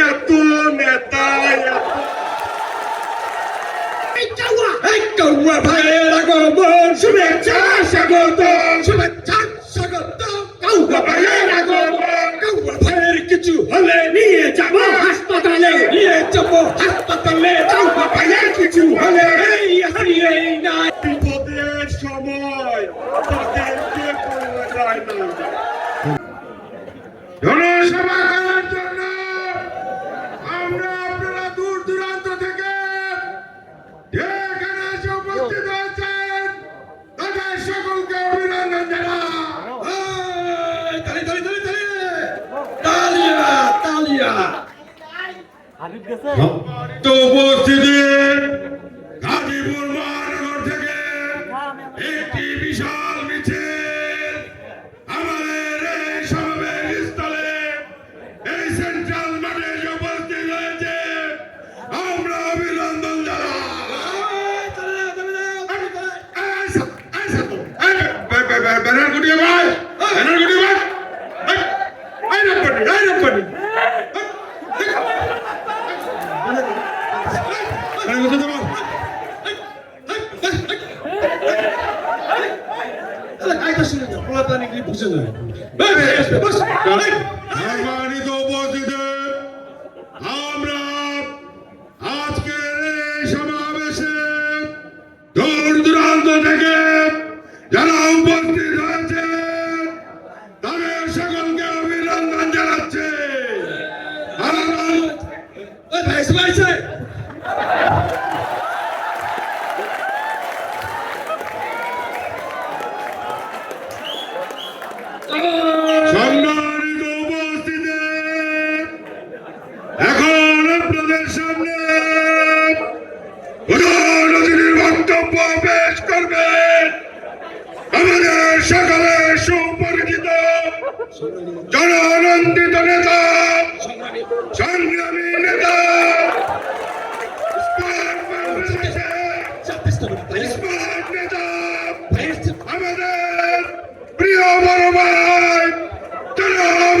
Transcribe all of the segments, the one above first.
এত নেতা কাউয়া ভাইয়ের আগমন শুভেচ্ছা স্বাগত শুভেচ্ছা স্বাগত কৌয়া ভাইয়ের আগমন কৌয়া ভাইয়ের কিছু হলে নিয়ে যাব হাসপাতালে নিয়ে যাব হাসপাতালে কৌয়া ভাইয়ের কিছু হলে এই হারিয়ে নাই বিপদের সময় তাদেরকে পাওয়া যায় না জনসভা என்னோட குட்டியம்மா என்னோட குட்டியம்மா ஐரம் பண்ணி ஐரம் பண்ணி Ayta şunu. Polat'tan ilgili bu sözü. Ben de yaşlı. Boş. Kalay. পেশ করবেন। আমাদের সকলের সুপরিচিত জনানন্দিত নেতা সংগ্রামী নেতা আমাদের প্রিয় বড় ভাই জনাব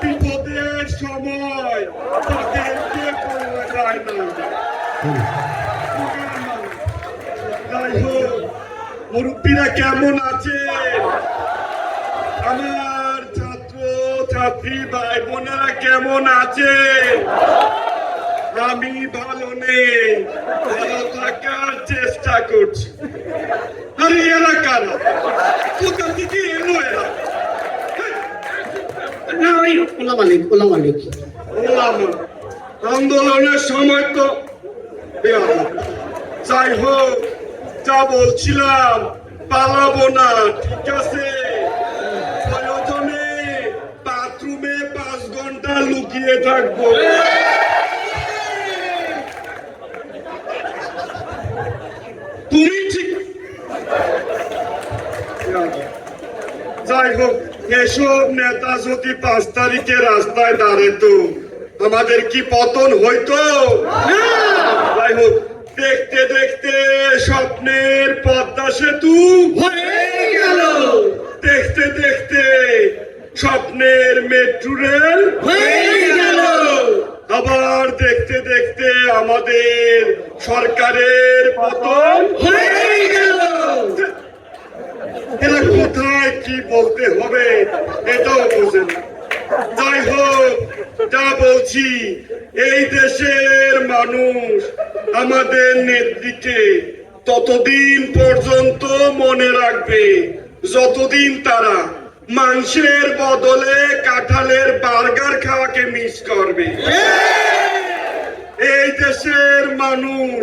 বিপদের সময় তাদেরকে যায় না যাই হোক মুরব্বীরা কেমন আছে? আমার ছাত্র, ছাত্রী ভাই বোনেরা কেমন আছে? আমি ভালো নেই ভালো থাকার চেষ্টা করছি। আরে এরা কারা কোথা থেকে এলো এরা? না ওই ওলা মালিক ওলা মালিক আন্দোলনের সময় তো যাই হোক, যা বলছিলাম, পালাবো না, ঠিক আছে? প্রয়োজনে বাথরুমে পাঁচ ঘণ্টা লুকিয়ে থাকব। তুমি ঠিক যাই হোক এসব নেতা যদি পাঁচ তারিখে রাস্তায় দাঁড়াতো আমাদের কি পতন হইতো? যাই হোক দেখতে দেখতে স্বপ্নের পদ্মা সেতু হয়ে গেল। দেখতে দেখতে স্বপ্নের মেট্রো রেল হয়ে গেল। আবার দেখতে দেখতে আমাদের সরকারের পতন হয়ে গেল। এরা কোথায় কি বলতে হবে, এটাও বোঝে যাই হোক, যা বলছি, এই দেশের মানুষ আমাদের নেত্রীকে ততদিন পর্যন্ত মনে রাখবে, যতদিন তারা মাংসের বদলে কাঁঠালের বার্গার খাওয়াকে মিস করবে। এই দেশের মানুষ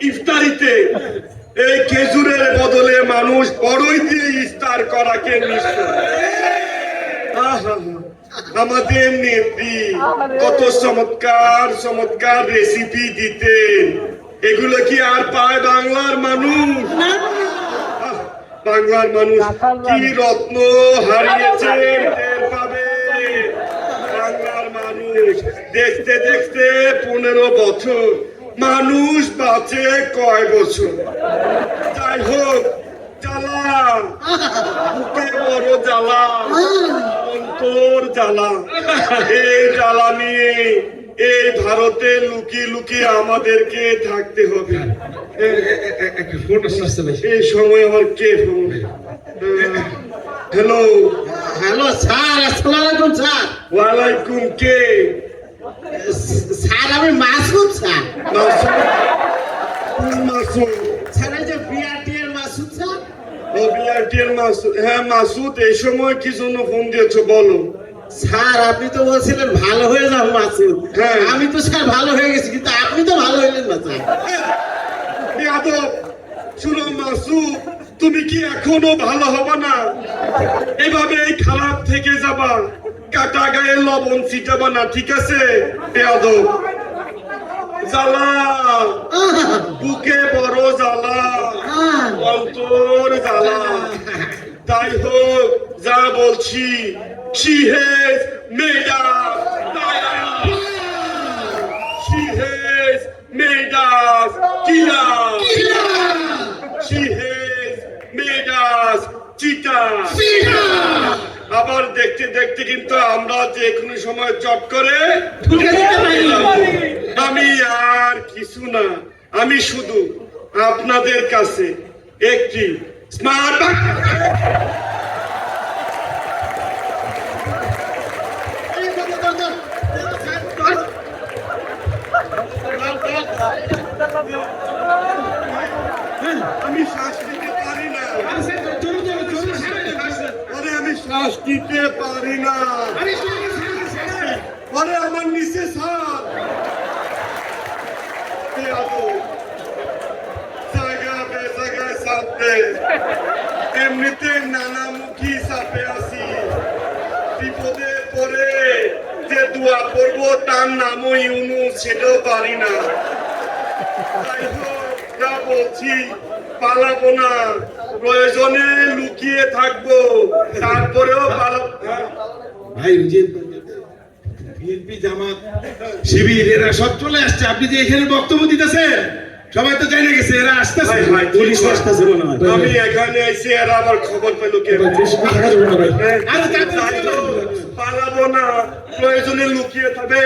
ইফতারিতে এই খেজুরের বদলে মানুষ বড়ই দিয়ে ইফতার করাকে আমাদের নেত্রী কত চমৎকার চমৎকার রেসিপি দিতেন। এগুলো কি আর পায় বাংলার মানুষ? বাংলার মানুষ কি রত্ন হারিয়েছে বাংলার মানুষ দেখতে দেখতে পনেরো বছর মানুষ বাঁচে কয় বছর? যাই হোক জ্বালা বুকে বড় জ্বালা অন্তর জ্বালা এই জ্বালা নিয়ে এই ভারতে লুকিয়ে লুকিয়ে আমাদেরকে থাকতে হবে। এই সময় আমার কে ফোন হ্যালো হ্যালো স্যার আসসালামু আলাইকুম স্যার ওয়ালাইকুম কে? স্যার আমি মাসুদ স্যার। মাসুদ কোন মাসুদ স্যার যে মাসুদ স্যার? ও মাসুদ হ্যাঁ মাসুদ এই সময় কি জন্য ফোন দিয়েছ বলো? স্যার আপনি তো বলছিলেন ভালো হয়ে যাও মাসুদ হ্যাঁ। আমি তো স্যার ভালো হয়ে গেছি কিন্তু আপনি তো ভালো হইলেন না স্যার। বেয়াদব শুনো মাসুদ তুমি কি এখনও ভালো হবে না? এভাবে এই খারাপ থেকে যাবা। কাটা গায়ে লবণ ছিটাবা না ঠিক আছে? বেয়াদব জ্বালা বুকে বড় জ্বালা অন্তর জ্বালা তাই হোক যা বলছি she has made us liars. she has made us killers she has made us cheaters আবার দেখতে দেখতে কিন্তু আমরা যে কোনো সময় চট করে। আমি আর কিছু না, আমি শুধু আপনাদের কাছে একটি স্মার্ট আমি শ্বাস নিতে পারি না আরে আমি শ্বাস নিতে পারি না। আরে আমার নিচে আদো জায়গা বে সাপ আছি। বিপদে পড়ে যে দোয়া করব তার নামও ইউনু সেটাও পারি না। তাই হোক, যা বলছি পালাবো না প্রয়োজনে লুকিয়ে থাকব তারপরেও হ্যাঁ? ভাই যে বিএনপি জামাত শিবির এরা সব চলে আসছে আপনি যে এখানে বক্তব্য দিতেছেন সবাই তো জানে গেছে এরা আসতেছে ভাই, ভাই, পুলিশ আসতেছে মনে হয় আমি এখানে এসে এরা খবর পেল কে হ্যাঁ, পালাবো না প্রয়োজনে লুকিয়ে থাকবে